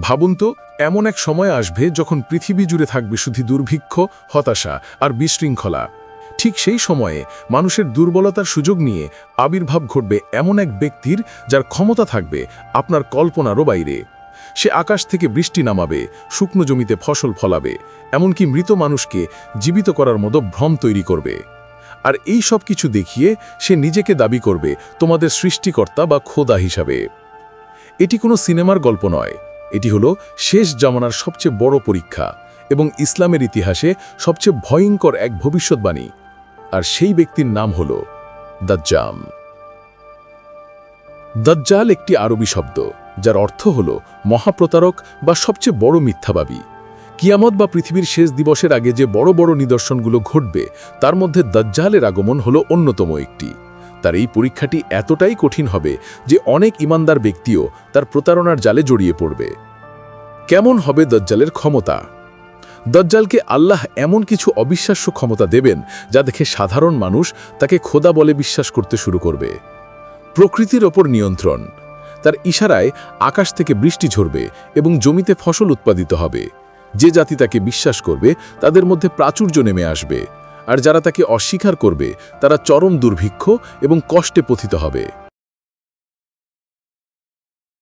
ভাবুন তো, এমন এক সময় আসবে যখন পৃথিবী জুড়ে থাকবে শুধু দুর্ভিক্ষ, হতাশা আর বিশৃঙ্খলা। ঠিক সেই সময়ে মানুষের দুর্বলতার সুযোগ নিয়ে আবির্ভাব ঘটবে এমন এক ব্যক্তির যার ক্ষমতা থাকবে আপনার কল্পনারও বাইরে। সে আকাশ থেকে বৃষ্টি নামাবে, শুকনো জমিতে ফসল ফলাবে, এমনকি মৃত মানুষকে জীবিত করার মতো ভ্রম তৈরি করবে। আর এই সব কিছু দেখিয়ে সে নিজেকে দাবি করবে, তোমাদের সৃষ্টিকর্তা বা খোদা হিসাবে। এটি কোনো সিনেমার গল্প নয়। এটি হলো শেষ জামানার সবচেয়ে বড় পরীক্ষা এবং ইসলামের ইতিহাসে সবচেয়ে ভয়ঙ্কর এক ভবিষ্যৎবাণী। আর সেই ব্যক্তির নাম হল দাজ্জাম দাজ্জাল একটি আরবি শব্দ, যার অর্থ হল মহাপ্রতারক বা সবচেয়ে বড় মিথ্যাবাবী কিয়ামত বা পৃথিবীর শেষ দিবসের আগে যে বড় বড় নিদর্শনগুলো ঘটবে, তার মধ্যে দাজ্জালের আগমন হল অন্যতম একটি। তার এই পরীক্ষাটি এতটাই কঠিন হবে যে অনেক ইমানদার ব্যক্তিও তার প্রতারণার জালে জড়িয়ে পড়বে। কেমন হবে দজ্জালের ক্ষমতা? দজ্জালকে আল্লাহ এমন কিছু অবিশ্বাস্য ক্ষমতা দেবেন যা দেখে সাধারণ মানুষ তাকে খোদা বলে বিশ্বাস করতে শুরু করবে। প্রকৃতির ওপর নিয়ন্ত্রণ। তার ইশারায় আকাশ থেকে বৃষ্টি ঝরবে এবং জমিতে ফসল উৎপাদিত হবে। যে জাতি তাকে বিশ্বাস করবে তাদের মধ্যে প্রাচুর্য নেমে আসবে। আর যারা তাকে অস্বীকার করবে তারা চরম দুর্ভিক্ষ এবং কষ্টে পথিত হবে।